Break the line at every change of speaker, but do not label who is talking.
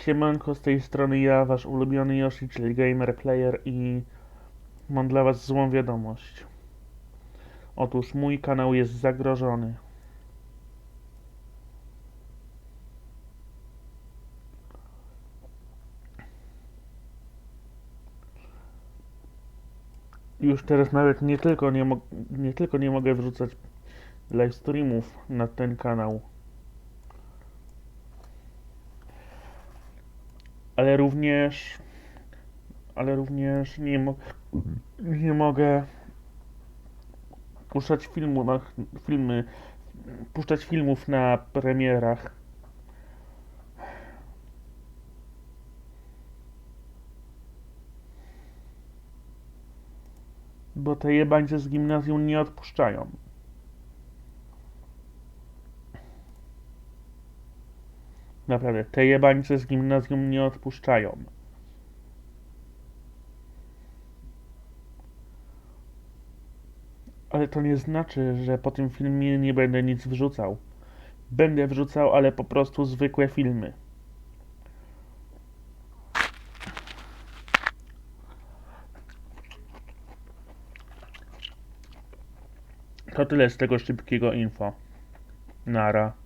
Siemanko, z tej strony ja, wasz ulubiony Yoshi, czyli Gamer Player i mam dla was złą wiadomość. Otóż mój kanał jest zagrożony. Już teraz nawet nie tylko nie, nie tylko nie mogę wrzucać live streamów na ten kanał, ale również ale również nie, mo- nie mogę puszczać filmu na, filmy puszczać filmów na premierach. Bo te jebańce z gimnazjum nie odpuszczają naprawdę te jebańce z gimnazjum nie odpuszczają Ale to nie znaczy, że po tym filmie nie będę nic wrzucał. Będę wrzucał, ale po prostu zwykłe filmy. To tyle z tego szybkiego info. Nara.